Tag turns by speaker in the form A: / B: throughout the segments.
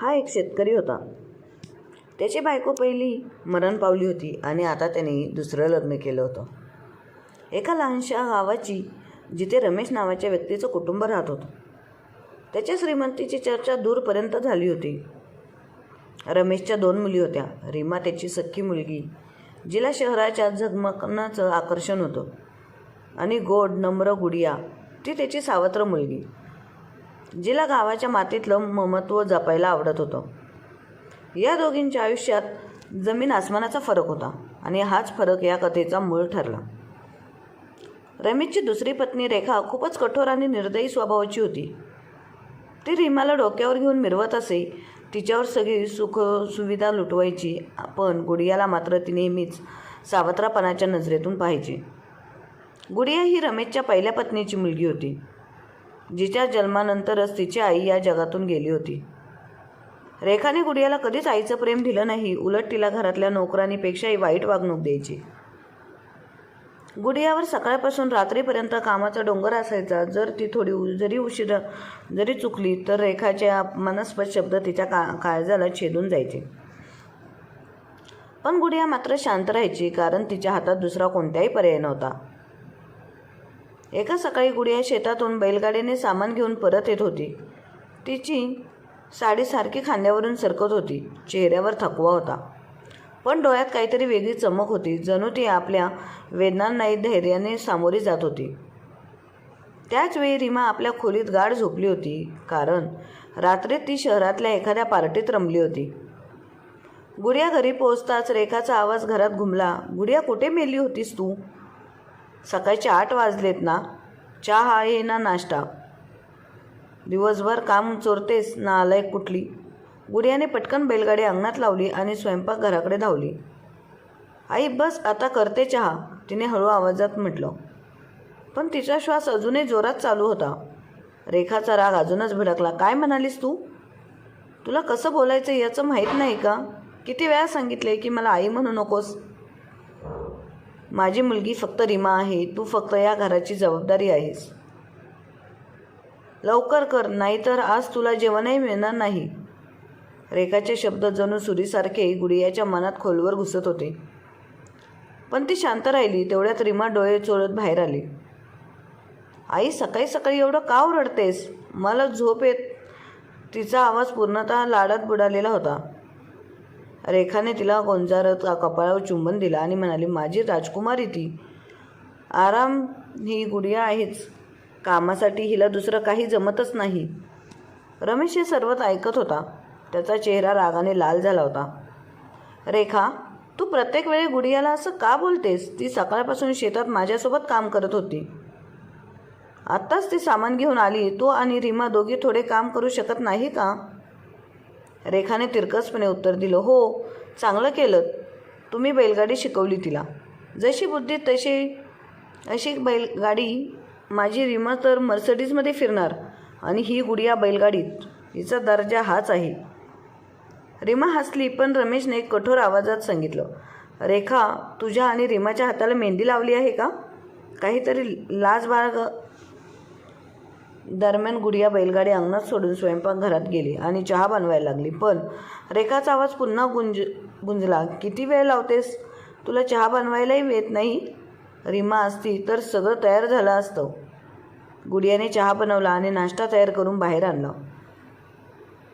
A: हा एक शेतकरी होता. त्याची बायको पहिली मरण पावली होती आणि आता त्याने दुसरं लग्न केलं होतं. एका लहानशा गावाची जिथे रमेश नावाच्या व्यक्तीचं कुटुंब राहत होतं. त्याच्या श्रीमंतीची चर्चा दूरपर्यंत झाली होती. रमेशच्या दोन मुली होत्या. रीमा त्याची सख्खी मुलगी जिला शहराच्या झगमकनाचं आकर्षण होतं. आणि गोड नम्र गुडिया ती त्याची सावत्र मुलगी. जिला गावाच्या मातीतलं ममत्व जपायला आवडत होतं. या दोघींच्या आयुष्यात जमीन आसमानाचा फरक होता आणि हाच फरक या कथेचा मूळ ठरला. रमेशची दुसरी पत्नी रेखा खूपच कठोर आणि निर्दयी स्वभावाची होती. ती रीमाला डोक्यावर घेऊन मिरवत असे तिच्यावर सगळी सुख सुविधा लुटवायची पण गुडियाला मात्र ती नेहमीच सावत्रापणाच्या नजरेतून पाहायची. गुडिया ही रमेशच्या पहिल्या पत्नीची मुलगी होती. जिच्या जन्मानंतरच तिची आई या जगातून गेली होती. रेखाने गुडियाला कधीच आईचं प्रेम दिलं नाही. उलट तिला घरातल्या नोकरांनीपेक्षाही वाईट वागणूक द्यायची. गुडियावर सकाळपासून रात्रीपर्यंत कामाचा डोंगर असायचा. जर ती थोडी जरी उशीर जरी चुकली तर रेखाच्या मनस्पद शब्द तिच्या का काळजाला छेदून जायचे. पण गुडिया मात्र शांत राहायची कारण तिच्या हातात दुसरा कोणताही पर्याय नव्हता. एका सकाळी गुडिया शेतातून बैलगाडीने सामान घेऊन परत येत होती. तिची साडी सारखी खांद्यावरून सरकत होती. चेहऱ्यावर थकवा होता. पण डोळ्यात काहीतरी वेगळी चमक होती. जणू ती आपल्या वेदनांनाही धैर्याने सामोरी जात होती. त्याचवेळी रीमा आपल्या खोलीत गाढ झोपली होती. कारण रात्रीत ती शहरातल्या एखाद्या पार्टीत रमली होती. गुडिया घरी पोहोचताच रेखाचा आवाज घरात घुमला. गुडिया कुठे मेली होतीस तू? सकाळचे आठ वाजलेत ना चहा आहे ना नाश्ता. दिवसभर काम चोरतेस ना आलंय कुठली? गुडियाने पटकन बैलगाडी अंगणात लावली आणि स्वयंपाक घराकडे धावली. आई बस आता करते चहा तिने हळू आवाजात म्हटलं. पण तिचा श्वास अजूनही जोरात चालू होता. रेखाचा राग अजूनच भडकला. काय म्हणालीस तू? तुला कसं बोलायचं याचं माहीत नाही का? किती वेळा सांगितले की मला आई म्हणू नकोस? माझी मुलगी फक्त रिमा आहे तू फक्त या घराची जबाबदारी आहेस. लवकर कर नाहीतर आज तुला जेवणही मिळणार नाही. रेखाचे शब्द जणू सुरीसारखे गुडियाच्या मनात खोलवर घुसत होते. पण ती शांत राहिली तेवढ्यात रिमा डोळे चोळत बाहेर आली. आई सकाळी सकाळी एवढं का ओरडतेस? मला झोप येत. तिचा आवाज पूर्णतः लाडात बुडालेला होता. रेखाने तिला गोंजारत कपाळावर चुंबन दिला आणि म्हणाली माझी राजकुमारी ती. आराम ही गुडिया आहेच. कामासाठी हिला दुसरं काही जमतच नाही. रमेश हे सर्वत ऐकत होता. त्याचा चेहरा रागाने लाल झाला होता. रेखा तू प्रत्येक वेळी गुडियाला असं का बोलतेस? ती सकाळपासून शेतात माझ्यासोबत काम करत होती. आत्ताच ती सामान घेऊन आली. तू आणि रीमा दोघी थोडे काम करू शकत नाही का? रेखाने तिरकसपणे उत्तर दिलं हो चांगलं केलं. तुम्ही बैलगाडी शिकवली तिला. जशी बुद्धी तशी अशी बैलगाडी माझी रिमा तर मर्सडीजमध्ये फिरणार आणि ही गुडिया बैलगाडीत. हिचा दर्जा हाच आहे. रिमा हसली पण रमेशने कठोर आवाजात सांगितलं रेखा तुझ्या आणि रिमाच्या हाताला मेहंदी लावली आहे का? काहीतरी लाज बाळग दरम्यान गुडिया बैलगाडी अंगणात सोडून स्वयंपाकघरात गेली आणि चहा बनवायला लागली. पण रेखाचा आवाज पुन्हा गुंज गुंजला. किती वेळ लावतेस? तुला चहा बनवायलाही येत नाही? रीमा असती तर सगळं तयार झालं असतं. गुडियाने चहा बनवला आणि नाश्ता तयार करून बाहेर आणला.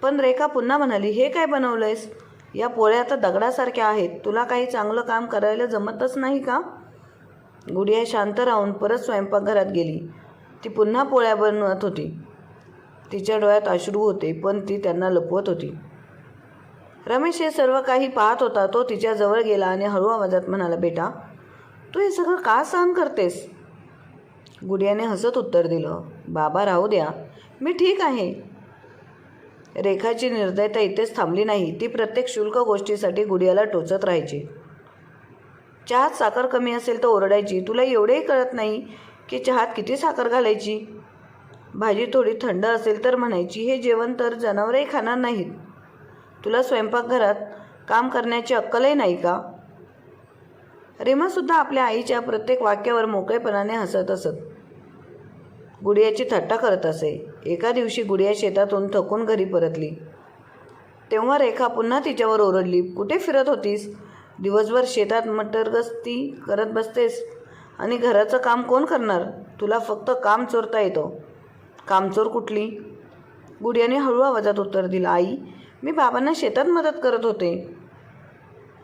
A: पण रेखा पुन्हा म्हणाली हे काय बनवलंयस? या पोळ्या तर दगडासारख्या आहेत. तुला काही चांगलं काम करायला जमतच नाही का? गुडिया शांत राहून परत स्वयंपाकघरात गेली. ती पुन्हा पोळ्या बनवत होती. तिच्या डोळ्यात अश्रू होते पण ती त्यांना लपवत होती. रमेश हे सर्व काही पाहत होता. तो तिच्याजवळ गेला आणि हळू आवाजात म्हणाला बेटा तू हे सगळं का सहन करतेस? गुडियाने हसत उत्तर दिलं बाबा राहू द्या. मी ठीक आहे. रेखाची निर्दयता इथेच थांबली नाही. ती प्रत्येक शुल्क गोष्टीसाठी गुडियाला टोचत राहायची. चहात साखर कमी असेल तर ओरडायची. तुला एवढेही कळत नाही की चहात किती साखर घालायची? भाजी थोडी थंड असेल तर म्हणायची हे जेवण तर जनावरही खाणार नाहीत. तुला स्वयंपाकघरात काम करण्याची अक्कलही नाही का? रेमासुद्धा आपल्या आईच्या प्रत्येक वाक्यावर मोकळेपणाने हसत असत. गुडियाची थट्टा करत असे. एका दिवशी गुडिया शेतातून थकून घरी परतली. तेव्हा रेखा पुन्हा तिच्यावर ओरडली कुठे फिरत होतीस? दिवसभर शेतात मटरगस्ती करत बसतेस. आणि घराचं काम कोण करणार? तुला फक्त काम चोरता येतो. कामचोर कुठली? गुडियाने हळू आवाजात उत्तर दिलं आई मी बाबांना शेतात मदत करत होते.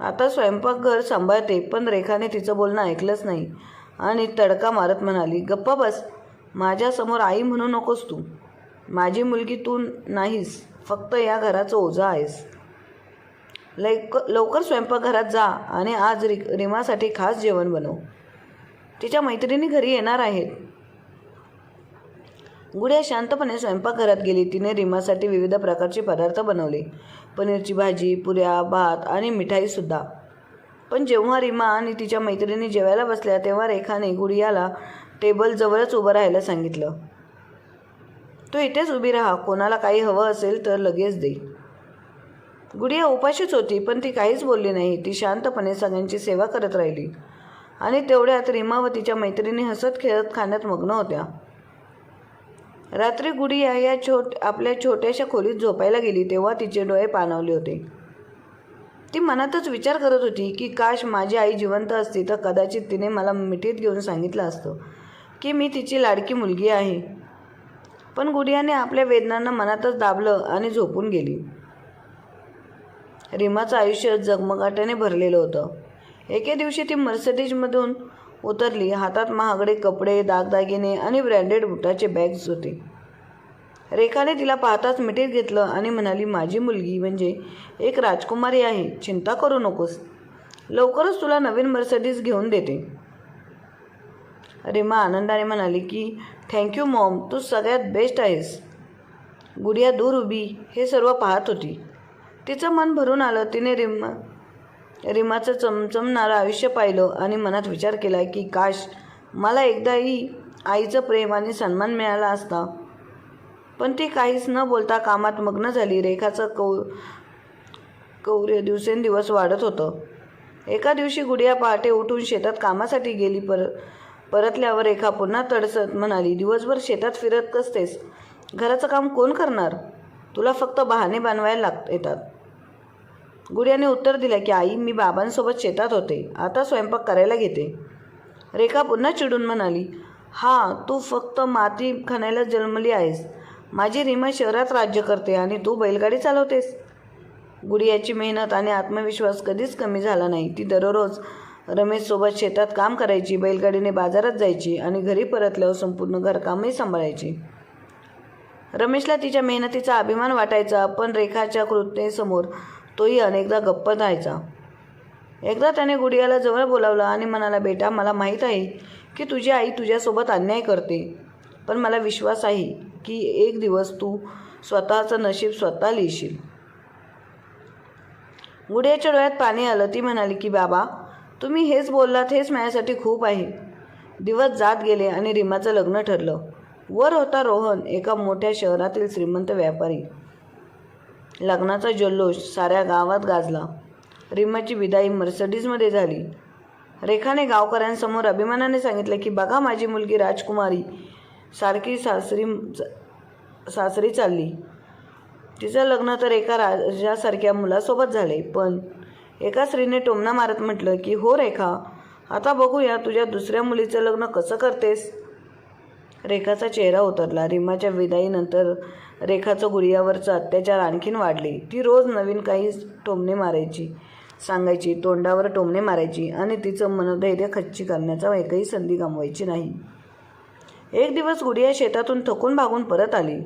A: आता स्वयंपाकघर सांभाळते पण रेखाने तिचं बोलणं ऐकलंच नाही. आणि तडका मारत म्हणाली गप्पा बस माझ्यासमोर आई म्हणू नकोस तू. माझी मुलगी तू नाहीस फक्त या घराचं ओझा आहेस. लवक लवकर स्वयंपाकघरात जा आणि आज रि रिमासाठी खास जेवण बनव. तिच्या मैत्रिणी घरी येणार आहेत. गुड्या शांतपणे स्वयंपाकघरात गेली. तिने रिमासाठी विविध प्रकारचे पदार्थ बनवले. पनीरची भाजी पुऱ्या भात आणि मिठाईसुद्धा. पण जेव्हा रिमा आणि तिच्या मैत्रिणी जेवायला बसल्या तेव्हा रेखाने गुडियाला टेबल जवळच उभं राहायला सांगितलं. तू इथेच उभी राहा. कोणाला काही हवं असेल तर लगेच दे. गुडिया उपाशीच होती पण ती काहीच बोलली नाही. ती शांतपणे सगळ्यांची सेवा करत राहिली. आणि तेवढ्यात रिमा व तिच्या मैत्रिणी हसत खेळत खाण्यात मग्न होत्या. रात्री गुडिया या छोट आपल्या छोट्याशा खोलीत झोपायला गेली तेव्हा तिचे डोळे पाणावले होते. ती मनातच विचार करत होती की काश माझी आई जिवंत असती तर कदाचित तिने मला मिठीत घेऊन सांगितलं असतं की मी तिची लाडकी मुलगी आहे. पण गुडियाने आपल्या वेदनांना मनातच दाबलं आणि झोपून गेली. रिमाचं आयुष्य जगमगाटाने भरलेलं होतं. एके दिवशी ती मर्सिडीजमधून उतरली. हातात महागडे कपडे दागदागिने आणि ब्रँडेड बुटाचे बॅग्स होते. रेखाने तिला पाहताच मिठीत घेतलं आणि म्हणाली माझी मुलगी म्हणजे एक राजकुमारी आहे. चिंता करू नकोस. लवकरच तुला नवीन मर्सिडीज घेऊन देते. रेमा आनंदाने म्हणाली की थँक्यू मॉम तू सगळ्यात बेस्ट आहेस. गुडिया दूर उभी हे सर्व पाहत होती. तिचं मन भरून आलं. तिने रिमा रिमाचं चमचमणारं आयुष्य पाहिलं आणि मनात विचार केला की काश मला एकदाही आईचं प्रेम आणि सन्मान मिळाला असता पण ती काहीच न बोलता कामात मग्न झाली. रेखाचं कौ कौर्य दिवसेंदिवस वाढत होतं. एका दिवशी गुडिया पहाटे उठून शेतात कामासाठी गेली. पर परतल्यावर रेखा पुन्हा तडसत म्हणाली दिवसभर शेतात फिरत कसतेस? घराचं काम कोण करणार? तुला फक्त बहाणे बनवायला लाग येतात. गुडियाने उत्तर दिलं की आई मी बाबांसोबत शेतात होते. आता स्वयंपाक करायला घेते. रेखा पुन्हा चिडून म्हणाली हां तू फक्त माती खणायला जन्मली आहेस. माझी रीमा शहरात राज्य करते आणि तू बैलगाडी चालवतेस. गुडियाची मेहनत आणि आत्मविश्वास कधीच कमी झाला नाही. ती दररोज रमेशसोबत शेतात काम करायची बैलगाडीने बाजारात जायची आणि घरी परतल्यावर संपूर्ण घरकामही सांभाळायची. रमेशला तिच्या मेहनतीचा अभिमान वाटायचा पण रेखाच्या कृत्येसमोर तोही अनेकदा गप्प राहायचा एकदा त्याने गुडियाला जवळ बोलावलं आणि म्हणाला बेटा मला माहीत आहे की तुझी आई तुझ्यासोबत अन्याय करते पण मला विश्वास आहे की एक दिवस तू स्वतःचं नशीब स्वतः लिहिशील. गुडियाच्या डोळ्यात पाणी आलं. ती म्हणाली की बाबा तुम्ही हेच बोललात हेच माझ्यासाठी खूप आहे. दिवस जात गेले आणि रिमाचं लग्न ठरलं. वर होता रोहन एका मोठ्या शहरातील श्रीमंत व्यापारी. लग्नाचा जल्लोष साऱ्या गावात गाजला. रिमाची विदाई मर्सडीजमध्ये झाली. रेखाने गावकऱ्यांसमोर अभिमानाने सांगितले की बघा माझी मुलगी राजकुमारी. सारखी सासरी सासरी चालली. तिचं लग्न तर एका राजासारख्या मुलासोबत झाले पण एका स्त्रीने टोमणा मारत म्हटलं की हो रेखा आता बघूया तुझ्या दुसऱ्या मुलीचं लग्न कसं करतेस? रेखाचा चेहरा उतरला. रिमाच्या विदाईनंतर रेखाचं गुडियावरचं अत्याचार आणखीन वाढले. ती रोज नवीन काही टोमणे मारायची सांगायची तोंडावर टोमणे मारायची आणि तिचं मनोधैर्य खच्ची करण्याचा एकही संधी गमवायची नाही. एक दिवस गुडिया शेतातून थकून भागून परत आली.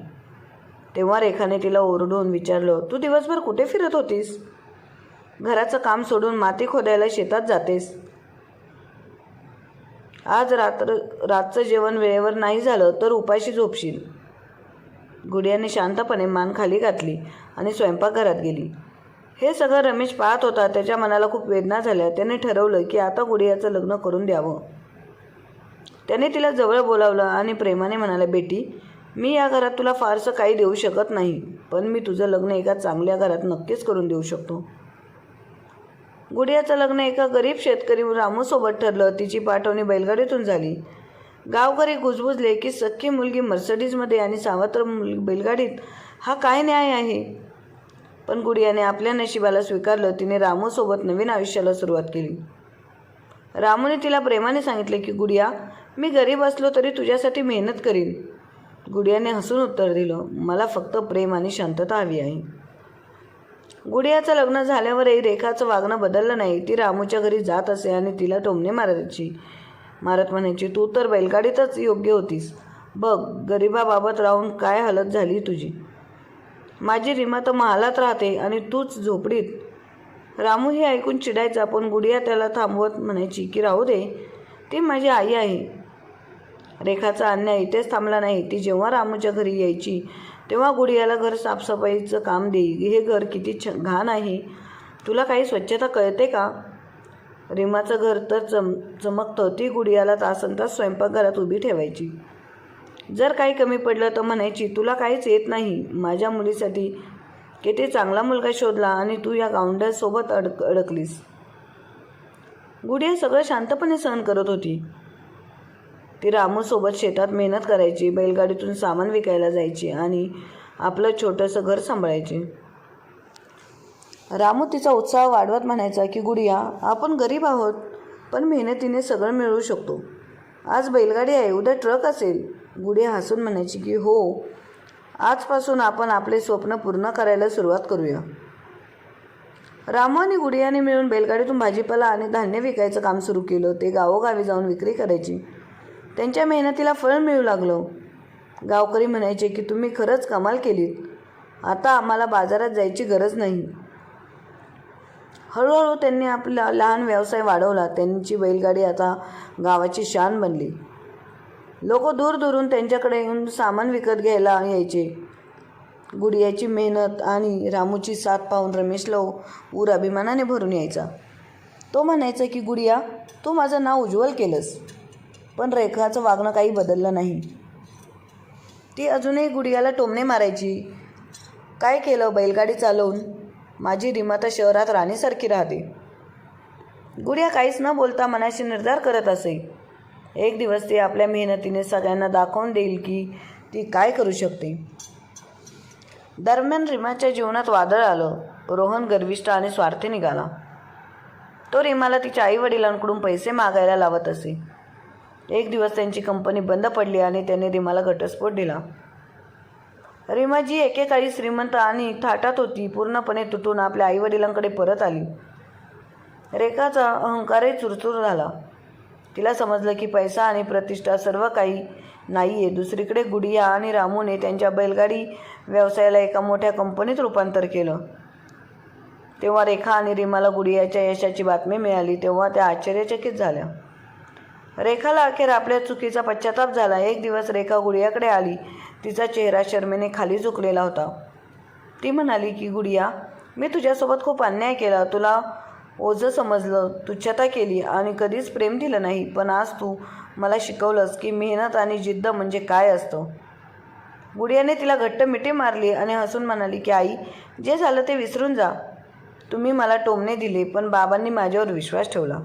A: तेव्हा रेखाने तिला ओरडून विचारलं तू दिवसभर कुठे फिरत होतीस? घराचं काम सोडून माती खोदायला शेतात जातेस. आज रात्र रातचं जेवण वेळेवर नाही झालं तर उपाशी झोपशील. गुडियाने शांतपणे मान खाली घातली आणि स्वयंपाकघरात गेली. हे सगळं रमेश पाहत होता. त्याच्या मनाला खूप वेदना झाल्या. त्याने ठरवलं की आता गुडियाचं लग्न करून द्यावं. त्याने तिला जवळ बोलावलं आणि प्रेमाने म्हणाला बेटी मी या घरात तुला फारसं काही देऊ शकत नाही पण मी तुझं लग्न एका चांगल्या घरात नक्कीच करून देऊ शकतो. गुडियाचं लग्न एका गरीब शेतकरी रामूसोबत ठरलं. तिची पाठवणी बैलगाडीतून झाली. गावकरी गुजबुजले की सख्खी मुलगी मर्सडीजमध्ये आणि सावत्र मुलगी बैलगाडीत. हा काय न्याय आहे? पण गुडियाने आपल्या नशिबाला स्वीकारलं. तिने रामूसोबत नवीन आयुष्याला सुरुवात केली. रामूने तिला प्रेमाने सांगितले की गुडिया मी गरीब असलो तरी तुझ्यासाठी मेहनत करीन. गुडियाने हसून उत्तर दिलं मला फक्त प्रेम आणि शांतता हवी आहे. गुडियाचं लग्न झाल्यावरही रेखाचं वागणं बदललं नाही. ती रामूच्या घरी जात असे आणि तिला टोमणे मारायची मारत म्हणायची तू तर बैलगाडीतच योग्य होतीस. बघ गरिबाबाबत राहून काय हालत झाली तुझी? माझी रीमा तर महालात राहते आणि तूच झोपडीत रामू हे ऐकून चिडायचा पण गुडिया त्याला थांबवत म्हणायची की राहू दे. ती माझी आई आहे. रेखाचा अन्याय इथेच थांबला नाही. ती जेव्हा रामूच्या घरी यायची तेव्हा गुडियाला घर साफसफाईचं काम देई हे घर किती छ घाण आहे. तुला काही स्वच्छता कळते का? रेमाचं घर तर चम चमकतं. ती गुडियाला तासन तास स्वयंपाकघरात उभी ठेवायची. जर काही कमी पडलं तर म्हणायची तुला काहीच येत नाही. माझ्या मुलीसाठी किती चांगला मुलगा शोधला आणि तू या गावंड्यासोबत अडक अडकलीस. गुडिया सगळं शांतपणे सहन करत होती. ती रामूसोबत शेतात मेहनत करायची बैलगाडीतून सामान विकायला जायची आणि आपलं छोटंसं घर सांभाळायची. रामू तिचा उत्साह वाढवत म्हणायचा की गुडिया आपण गरीब आहोत पण मेहनतीने सगळं मिळवू शकतो. आज बैलगाडी आहे उद्या ट्रक असेल. गुडिया हसून म्हणायची की हो आजपासून आपण आपले स्वप्न पूर्ण करायला सुरुवात करूया. रामू आणि गुडियाने मिळून बैलगाडीतून भाजीपाला आणि धान्य विकायचं काम सुरू केलं. ते गावोगावी जाऊन विक्री करायची. त्यांच्या मेहनतीला फळ मिळू लागलं. गावकरी म्हणायचे की तुम्ही खरंच कमाल केलीत. आता आम्हाला बाजारात जायची गरज नाही. हळूहळू त्यांनी आपला लहान व्यवसाय वाढवला. त्यांची बैलगाडी आता गावाची शान बनली. लोक दूरदूरून त्यांच्याकडे येऊन सामान विकत घ्यायला यायचे. गुडियाची मेहनत आणि रामूची साथ पाहून रमेशला ऊर अभिमानाने भरून यायचा. तो म्हणायचा की गुडिया तू माझं नाव उज्ज्वल केलंस. पण रेखाचं वागणं काही बदललं नाही. ती अजूनही गुडियाला टोमणे मारायची. काय केलं बैलगाडी चालवून? माझी रीमा तर शहरात राणीसारखी राहते. गुडिया काहीच न बोलता मनाशी निर्धार करत असे. एक दिवस ती आपल्या मेहनतीने सगळ्यांना दाखवून देईल की ती काय करू शकते. दरम्यान रिमाच्या जीवनात वादळ आलं. रोहन गर्विष्ठ आणि स्वार्थी निघाला. तो रिमाला तिच्या आईवडिलांकडून पैसे मागायला लावत असे. एक दिवस त्यांची कंपनी बंद पडली आणि त्याने रिमाला घटस्फोट दिला. रिमा जी एकेकाळी श्रीमंत आणि थाटात होती. पूर्णपणे तुटून आपल्या आईवडिलांकडे परत आली. रेखाचा अहंकारही चुरचूर झाला. तिला समजलं की पैसा आणि प्रतिष्ठा सर्व काही नाही आहे दुसरीकडे गुडिया आणि रामूने त्यांच्या बैलगाडी व्यवसायाला एका मोठ्या कंपनीत रूपांतर केलं. तेव्हा रेखा आणि रिमाला गुडियाच्या यशाची बातमी मिळाली. तेव्हा त्या आश्चर्यचकित झाल्या. रेखाला अखेर आपल्या चुकीचा पश्चाताप झाला. एक दिवस रेखा गुडियाकडे आली. तिचा चेहरा शर्मेने खाली झुकलेला होता. ती म्हणाली की गुडिया मी तुझ्यासोबत खूप अन्याय केला. तुला ओझं समजलं. तुच्छता केली आणि कधीच प्रेम दिलं नाही. पण आज तू मला शिकवलंस की मेहनत आणि जिद्द म्हणजे काय असतं. गुडियाने तिला घट्ट मिठी मारली आणि हसून म्हणाली की आई जे झालं ते विसरून जा. तुम्ही मला टोमणे दिले पण बाबांनी माझ्यावर विश्वास ठेवला.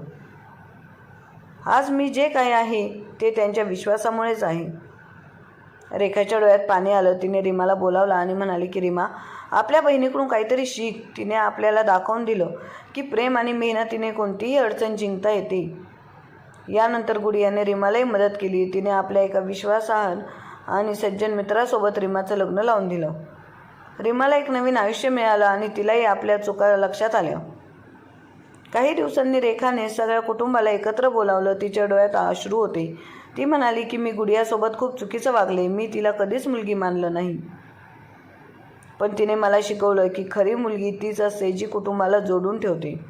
A: आज मी जे काही आहे ते त्यांच्या विश्वासामुळेच आहे. रेखाच्या डोळ्यात पाणी आलं. तिने रीमाला बोलावलं आणि म्हणाली की रीमा आपल्या बहिणीकडून काहीतरी शिक. तिने आपल्याला दाखवून दिलं की प्रेम आणि मेहनतीने कोणतीही अडचण जिंकता येते. यानंतर गुडियाने रीमालाही मदत केली. तिने आपल्या एका विश्वासार्ह आणि सज्जन मित्रासोबत रीमाचं लग्न लावून दिलं. रीमाला एक नवीन आयुष्य मिळालं आणि तिलाही आपल्या चुका लक्षात आल्या. काही दिवसांनी रेखाने सगळ्या कुटुंबाला एकत्र बोलावलं. तिच्या डोळ्यात अश्रू होते. ती म्हणाली की मी गुडियासोबत खूप चुकीचं वागले. मी तिला कधीच मुलगी मानलं नाही. पण तिने मला शिकवलं की खरी मुलगी तीच असते जी कुटुंबाला जोडून ठेवते.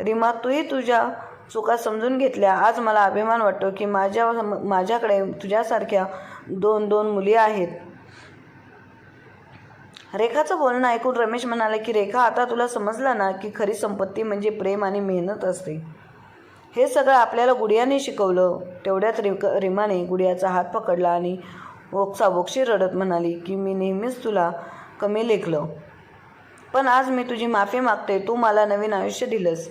A: रिमा तूही तुझ्या चुका समजून घेतल्या. आज मला अभिमान वाटतो की माझ्या माझ्याकडे तुझ्यासारख्या दोन दोन मुली आहेत. रेखाचं बोलणं ऐकून रमेश म्हणाले की रेखा आता तुला समजलं ना की खरी संपत्ती म्हणजे प्रेम आणि मेहनत असते. हे सगळं आपल्याला गुडियाने शिकवलं. तेवढ्यात रिक रिमाने गुडियाचा हात पकडला आणि ओक्साबोक्षी रडत म्हणाली की मी नेहमीच तुला कमी लेखलं. पण आज मी तुझी माफी मागते. तू मला नवीन आयुष्य दिलंस.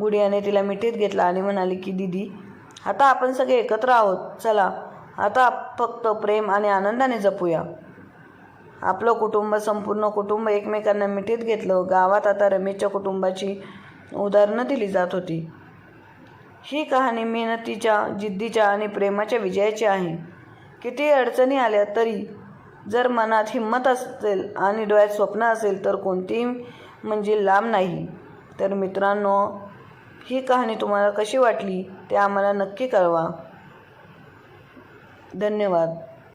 A: गुडियाने तिला मिठीत घेतला आणि म्हणाली की दीदी आता आपण सगळे एकत्र आहोत. चला आता फक्त प्रेम आणि आनंदाने जपूया. आपलं कुटुंब संपूर्ण कुटुंब एकमेकांना मिठीत घेतलं. गावात आता रमेशच्या कुटुंबाची उदाहरणं दिली जात होती. ही कहाणी मेहनतीच्या जिद्दीच्या आणि प्रेमाच्या विजयाची आहे. किती अडचणी आल्या तरी जर मनात हिंमत असेल आणि डोळ्यात स्वप्न असेल तर कोणतीही म्हणजे लांब नाही. तर मित्रांनो ही कहाणी तुम्हाला कशी वाटली ते आम्हाला नक्की कळवा. धन्यवाद.